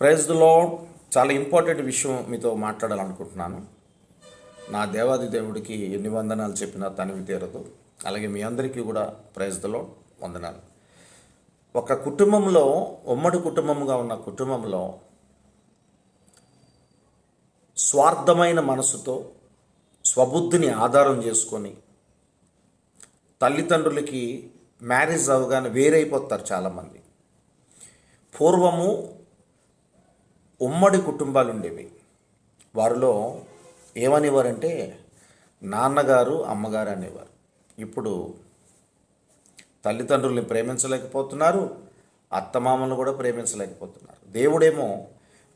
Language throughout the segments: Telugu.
ప్రైజ్లో చాలా ఇంపార్టెంట్ విషయం మీతో మాట్లాడాలనుకుంటున్నాను. నా దేవాది దేవుడికి ఎన్ని వందనాలు చెప్పినా తనివి తీరదు. అలాగే మీ అందరికీ కూడా ప్రైజ్లో వందనాలు. ఒక కుటుంబంలో ఉమ్మడి కుటుంబంగా ఉన్న కుటుంబంలో స్వార్థమైన మనసుతో స్వబుద్ధిని ఆధారం చేసుకొని తల్లిదండ్రులకి మ్యారేజ్ అవగానే వేరైపోతారు చాలామంది. పూర్వము ఉమ్మడి కుటుంబాలు ఉండేవి వారిలో ఏమనేవారంటే నాన్నగారు అమ్మగారు అనేవారు. ఇప్పుడు తల్లిదండ్రుల్ని ప్రేమించలేకపోతున్నారు అత్తమామలను కూడా ప్రేమించలేకపోతున్నారు. దేవుడేమో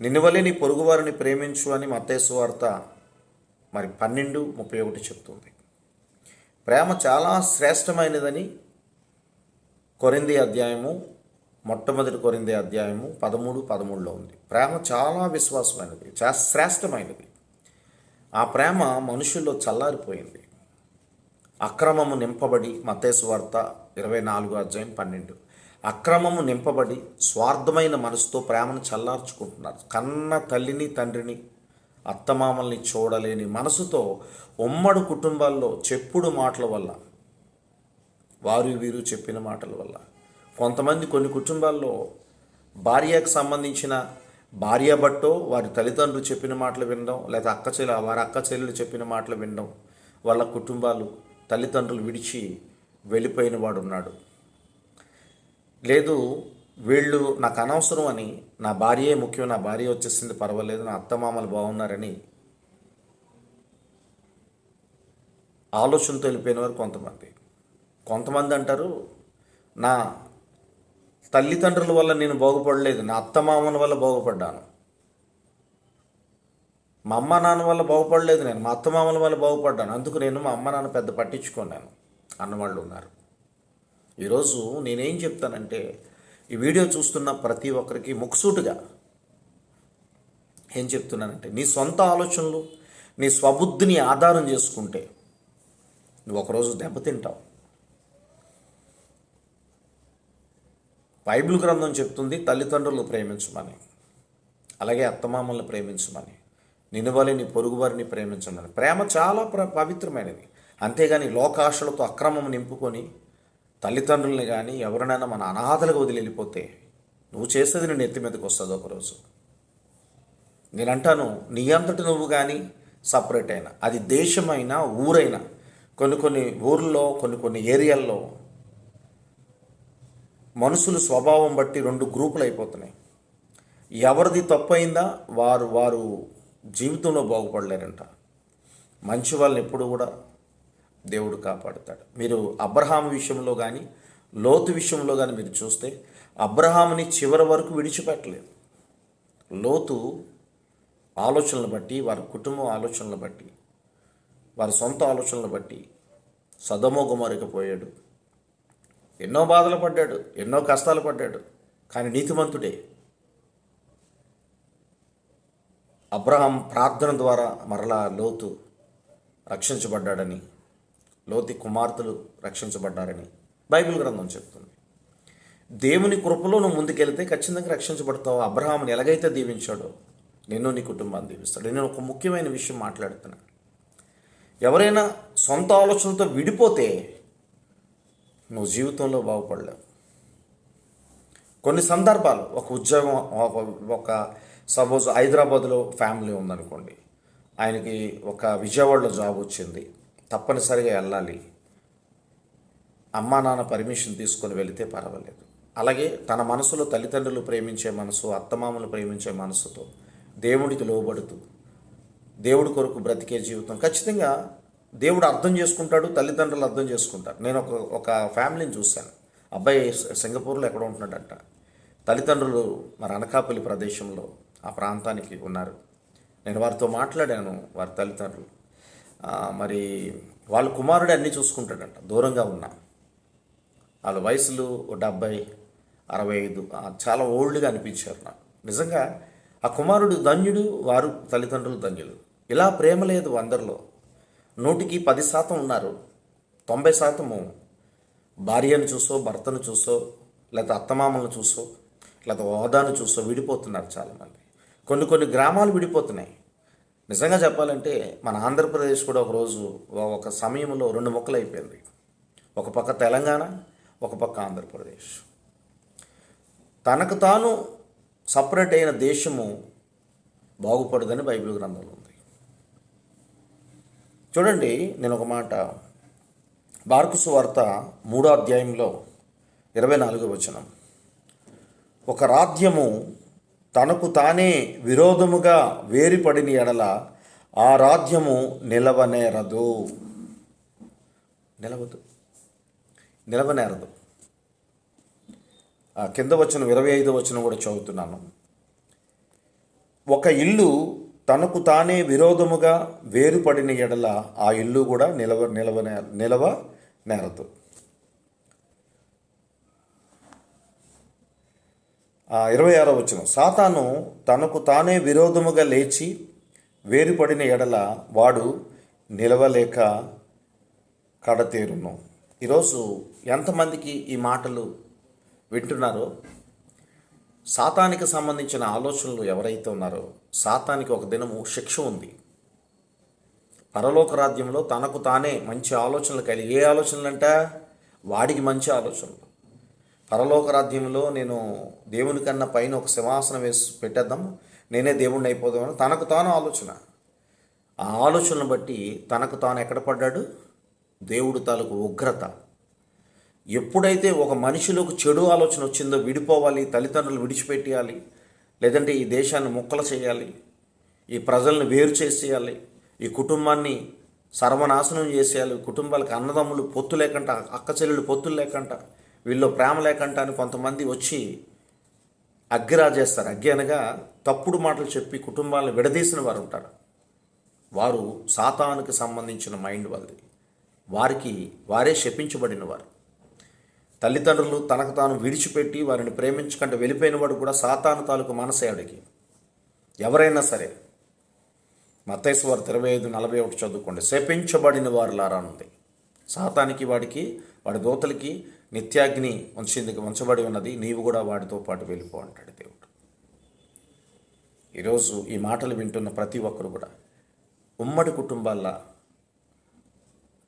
నిన్నువలే నీ పొరుగువారిని ప్రేమించు అని మత్తేసు వార్త మరి పన్నెండు ముప్పై ఒకటి చెప్తుంది. ప్రేమ చాలా శ్రేష్టమైనదని కొరింది అధ్యాయము మొట్టమొదటి కొరిందే అధ్యాయము పదమూడు పదమూడులో ఉంది. ప్రేమ చాలా విశ్వాసమైనది చాలా శ్రేష్టమైనది. ఆ ప్రేమ మనుషుల్లో చల్లారిపోయింది. అక్రమము నింపబడి మతేసు వార్త ఇరవై నాలుగు అధ్యాయం పన్నెండు. అక్రమము నింపబడి స్వార్థమైన మనసుతో ప్రేమను చల్లార్చుకుంటున్నారు. కన్న తల్లిని తండ్రిని అత్తమామల్ని చూడలేని మనసుతో ఉమ్మడి కుటుంబాల్లో చెప్పుడు మాటల వల్ల వారు వీరు చెప్పిన మాటల వల్ల కొంతమంది కొన్ని కుటుంబాల్లో భార్యకు సంబంధించిన భార్య బట్టో వారి తల్లిదండ్రులు చెప్పిన మాటలు వినడం లేదా అక్క చెల్లె వారి అక్క చెల్లెలు చెప్పిన మాటలు వినడం వాళ్ళ కుటుంబాలు తల్లిదండ్రులు విడిచి వెళ్ళిపోయిన వాడు ఉన్నాడు లేదు వీళ్ళు నాకు అనవసరం అని నా భార్యే ముఖ్యం నా భార్య వచ్చేసింది పర్వాలేదు నా అత్తమామలు బాగున్నారని ఆలోచనతో వెళ్ళిపోయిన వారు కొంతమంది. కొంతమంది అంటారు నా తల్లిదండ్రుల వల్ల నేను బాగుపడలేదు. నా అత్తమామల వల్ల బాగుపడ్డాను. మా అమ్మ నాన్న వల్ల బాగుపడలేదు నేను. మా అత్తమామల వల్ల బాగుపడ్డాను. అందుకు నేను మా అమ్మ నాన్న పెద్ద పట్టించుకున్నాను అన్నవాళ్ళు ఉన్నారు. ఈరోజు నేనేం చెప్తానంటే ఈ వీడియో చూస్తున్న ప్రతి ఒక్కరికి ముక్సూటుగా ఏం చెప్తున్నానంటే నీ సొంత ఆలోచనలు నీ స్వబుద్ధిని ఆధారం చేసుకుంటే నువ్వు ఒకరోజు దెబ్బతింటావు. బైబిల్ గ్రంథం చెప్తుంది తల్లిదండ్రులు ప్రేమించమని. అలాగే అత్తమామల్ని ప్రేమించమని. నినువలిని పొరుగువారిని ప్రేమించమని. ప్రేమ చాలా ప్ర పవిత్రమైనది. అంతేగాని లోకాశలతో అక్రమం నింపుకొని తల్లిదండ్రుల్ని కానీ ఎవరినైనా మన అనాథలకు వదిలి వెళ్ళిపోతే నువ్వు చేసేది నేను ఎత్తి మీదకి వస్తుంది ఒకరోజు. నేనంటాను నీ అంతటి నువ్వు కానీ సపరేట్ అయినా అది దేశమైనా ఊరైనా కొన్ని కొన్ని ఊర్లో కొన్ని కొన్ని ఏరియాల్లో మనుషుల స్వభావం బట్టి రెండు గ్రూపులు అయిపోతున్నాయి. ఎవరిది తప్పైందా? అయిందా వారు వారు జీవితంలో బాగుపడలేరంట. మంచి వాళ్ళని ఎప్పుడు కూడా దేవుడు కాపాడుతాడు. మీరు అబ్రహాం విషయంలో కానీ లోతు విషయంలో కానీ మీరు చూస్తే అబ్రహాంని చివరి వరకు విడిచిపెట్టలేదు. లోతు ఆలోచనలు బట్టి వారి కుటుంబం ఆలోచనలు బట్టి వారి సొంత ఆలోచనలు బట్టి సదమో పోయాడు. ఎన్నో బాధలు పడ్డాడు ఎన్నో కష్టాలు పడ్డాడు కానీ నీతిమంతుడే. అబ్రహాం ప్రార్థన ద్వారా మరలా లోతు రక్షించబడ్డాడని లోతి కుమార్తెలు రక్షించబడ్డారని బైబిల్ గ్రంథం చెప్తుంది. దేవుని కృపలో నువ్వు ముందుకెళ్తే ఖచ్చితంగా రక్షించబడతావు. అబ్రహాంని ఎలాగైతే దీవించాడో నిన్ను నీ కుటుంబాన్ని దీవిస్తాడు. నేను ఒక ముఖ్యమైన విషయం మాట్లాడుతున్నాను ఎవరైనా సొంత ఆలోచనతో విడిపోతే నువ్వు జీవితంలో బాగుపడలేవు. కొన్ని సందర్భాలు ఒక ఉద్యోగం ఒక ఒక సపోజ్ హైదరాబాద్లో ఫ్యామిలీ ఉందనుకోండి. ఆయనకి ఒక విజయవాడలో జాబ్ వచ్చింది. తప్పనిసరిగా వెళ్ళాలి. అమ్మా నాన్న పర్మిషన్ తీసుకొని వెళితే పర్వాలేదు. అలాగే తన మనసులో తల్లిదండ్రులు ప్రేమించే మనసు అత్తమామలు ప్రేమించే మనసుతో దేవుడికి లోబడుతూ దేవుడి కొరకు బ్రతికే జీవితం ఖచ్చితంగా దేవుడు అర్థం చేసుకుంటాడు తల్లిదండ్రులు అర్థం చేసుకుంటారు. నేను ఒక ఒక ఫ్యామిలీని చూశాను. అబ్బాయి సింగపూర్లో ఎక్కడ ఉంటున్నాడంట. తల్లిదండ్రులు మరి అనకాపల్లి ప్రదేశంలో ఆ ప్రాంతానికి ఉన్నారు. నేను వారితో మాట్లాడాను వారి తల్లిదండ్రులు. మరి వాళ్ళ కుమారుడు అన్నీ చూసుకుంటాడంట దూరంగా ఉన్నా. వాళ్ళ వయసులు ఓ డెబ్బై అరవై ఐదు చాలా ఓల్డ్గా అనిపించారు నాకు. నిజంగా ఆ కుమారుడు ధన్యుడు వారు తల్లిదండ్రులు ధన్యులు. ఇలా ప్రేమ లేదు అందరిలో. నూటికి పది శాతం ఉన్నారు. తొంభై శాతము భార్యను చూసో భర్తను చూసో లేకపోతే అత్తమామలను చూసో లేదా హోదాను చూసో విడిపోతున్నారు చాలామంది. కొన్ని కొన్ని గ్రామాలు విడిపోతున్నాయి. నిజంగా చెప్పాలంటే మన ఆంధ్రప్రదేశ్ కూడా ఒకరోజు ఒక సమయంలో రెండు ముక్కలు అయిపోయింది. ఒక పక్క తెలంగాణ ఒక పక్క ఆంధ్రప్రదేశ్. తనకు తాను సపరేట్ అయిన దేశము బాగుపడదని బైబిల్ గ్రంథంలో చూడండి నేను ఒక మాట. బార్కుసు వార్త మూడో అధ్యాయంలో ఇరవై నాలుగు వచనం. ఒక రాజ్యము తనకు తానే విరోధముగా వేరుపడిన ఎడల ఆ రాజ్యము నిలవనేరదు. నిలవదు. నిలవనేరదు. ఆ కింద వచ్చిన ఇరవై ఐదు వచ్చిన కూడా చదువుతున్నాను. ఒక ఇల్లు తనకు తానే విరోధముగా వేరుపడిన ఎడల ఆ ఇల్లు కూడా నిలవ నిలవ నిలవ నేరదు. ఇరవై ఆరో వచ్చిన సాతాను తనకు తానే విరోధముగా లేచి వేరుపడిన ఎడల వాడు నిలవలేక కడతేరును. ఈరోజు ఎంతమందికి ఈ మాటలు వింటున్నారో సాతానికి సంబంధించిన ఆలోచనలు ఎవరైతే ఉన్నారో సాతానికి ఒక దినము శిక్ష ఉంది. పరలోక రాజ్యంలో తనకు తానే మంచి ఆలోచనలు కలిగి ఏ ఆలోచనలు అంటే వాడికి మంచి ఆలోచనలు. పరలోక రాజ్యంలో నేను దేవుని కన్నా పైన ఒక సింహాసనం వేసి పెట్టేద్దాం నేనే దేవుణ్ణి అయిపోదామని తనకు తాను ఆలోచన. ఆ ఆలోచనను బట్టి తనకు తాను ఎక్కడ పడ్డాడు? దేవుడు తాలూకు ఉగ్రత. ఎప్పుడైతే ఒక మనిషిలోకి చెడు ఆలోచన వచ్చిందో విడిపోవాలి తల్లిదండ్రులు విడిచిపెట్టేయాలి లేదంటే ఈ దేశాన్ని ముక్కలు చేయాలి ఈ ప్రజల్ని వేరు చేసేయాలి ఈ కుటుంబాన్ని సర్వనాశనం చేసేయాలి కుటుంబాలకు అన్నదమ్ములు పొత్తు లేకుండా అక్క చెల్లెలు పొత్తులు లేకుండా వీళ్ళు ప్రేమ లేకుండా అని కొంతమంది వచ్చి అగ్గిరా చేస్తారు. అగ్గి అనగా తప్పుడు మాటలు చెప్పి కుటుంబాలను విడదీసిన వారు ఉంటారు. వారు సాతానికి సంబంధించిన మైండ్ వాళ్ళది. వారికి వారే శపించబడిన వారు. తల్లిదండ్రులు తనకు తాను విడిచిపెట్టి వారిని ప్రేమించుకుంటే వెళ్ళిపోయిన వాడు కూడా సాతాను తాలూకు మనసేవుడికి ఎవరైనా సరే మత్తైశ్వర్ ఇరవై ఐదు నలభై ఒకటి చదువుకోండి. శపించబడిన వారు లారానుంది సాతానికి వాడికి వాడి దోతలకి నిత్యాగ్ని ఉంచేందుకు ఉంచబడి ఉన్నది. నీవు కూడా వాడితో పాటు వెళ్ళిపో అంటాడు దేవుడు. ఈరోజు ఈ మాటలు వింటున్న ప్రతి ఒక్కరు కూడా ఉమ్మడి కుటుంబాల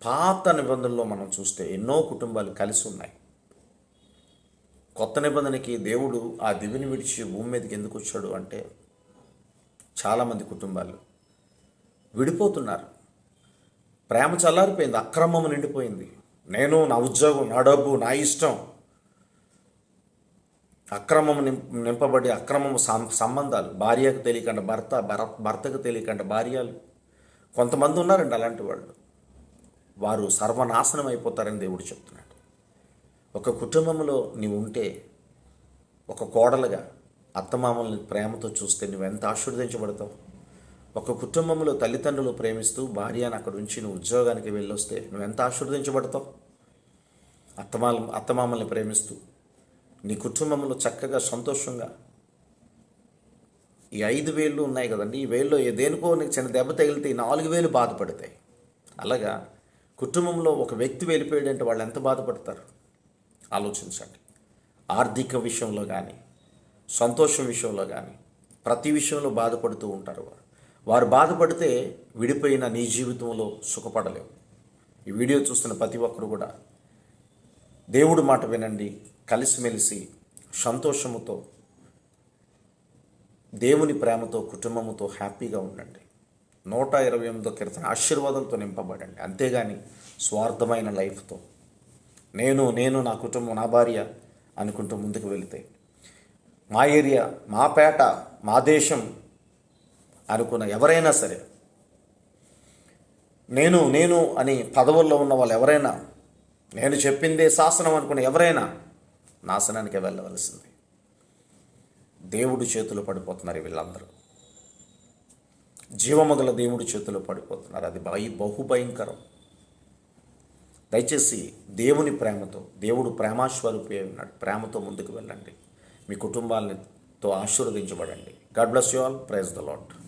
పాత నిబంధనలో మనం చూస్తే ఎన్నో కుటుంబాలు కలిసి ఉన్నాయి. కొత్త నిబంధనకి దేవుడు ఆ దివిని విడిచి భూమి మీదకి ఎందుకు వచ్చాడు అంటే చాలామంది కుటుంబాలు విడిపోతున్నారు. ప్రేమ చల్లారిపోయింది అక్రమం నిండిపోయింది. నేను నా ఉద్యోగం నా డబ్బు నా ఇష్టం. అక్రమం నింపబడి అక్రమం సంబంధాలు భార్యకు తెలియకుండా భర్త భర్తకు తెలియకుండా భార్యలు. కొంతమంది ఉన్నారండి అలాంటి వాళ్ళు. వారు సర్వనాశనం అయిపోతారని దేవుడు చెప్తున్నాడు. ఒక కుటుంబంలో నీవు ఉంటే ఒక కోడలుగా అత్తమామల్ని ప్రేమతో చూస్తే నువ్వు ఎంత ఆశీర్వదించబడతావు? ఒక కుటుంబంలో తల్లిదండ్రులు ప్రేమిస్తూ భార్యను అక్కడ ఉంచి నువ్వు ఉద్యోగానికి వెళ్ళొస్తే నువ్వు ఎంత ఆశీర్వదించబడతావు? అత్తమాల అత్తమామల్ని ప్రేమిస్తూ నీ కుటుంబంలో చక్కగా సంతోషంగా ఈ ఐదు వేళ్ళు ఉన్నాయి కదండి. ఈ వేల్లో దేనికో నీకు చిన్న దెబ్బ తగిలితే ఈ నాలుగు వేలు బాధపడతాయి. అలాగా కుటుంబంలో ఒక వ్యక్తి వెళ్ళిపోయాడంటే వాళ్ళు ఎంత బాధపడతారు? ఆలోచించండి. ఆర్థిక విషయంలో కానీ సంతోషం విషయంలో కానీ ప్రతి విషయంలో బాధపడుతూ ఉంటారు వారు. వారు బాధపడితే విడిపోయిన నీ జీవితంలో సుఖపడలేవు. ఈ వీడియో చూస్తున్న ప్రతి ఒక్కరు కూడా దేవుడు మాట వినండి కలిసిమెలిసి సంతోషముతో దేవుని ప్రేమతో కుటుంబముతో హ్యాపీగా ఉండండి. నూట ఇరవై ఎనిమిదో కీర్తన ఆశీర్వాదంతో నింపబడండి. అంతేగాని స్వార్థమైన లైఫ్తో. నేను నేను నా కుటుంబం నా భార్య అనుకుంటూ ముందుకు వెళితే మా ఏరియా మా పేట మా దేశం అనుకున్న ఎవరైనా సరే నేను నేను అని పదవుల్లో ఉన్న వాళ్ళు ఎవరైనా నేను చెప్పిందే శాసనం అనుకున్న ఎవరైనా నాశనానికి వెళ్ళవలసింది. దేవుడి చేతులు పడిపోతున్నారు వీళ్ళందరూ. జీవమగల దేవుడి చేతులు పడిపోతున్నారు. అది భయ బహుభయంకరం దయచేసి దేవుని ప్రేమతో దేవుడు ప్రేమాస్వరూపే ఉన్నాడు ప్రేమతో ముందుకు వెళ్ళండి. మీ కుటుంబాలతో ఆశీర్వదించబడండి. God bless you all praise the lord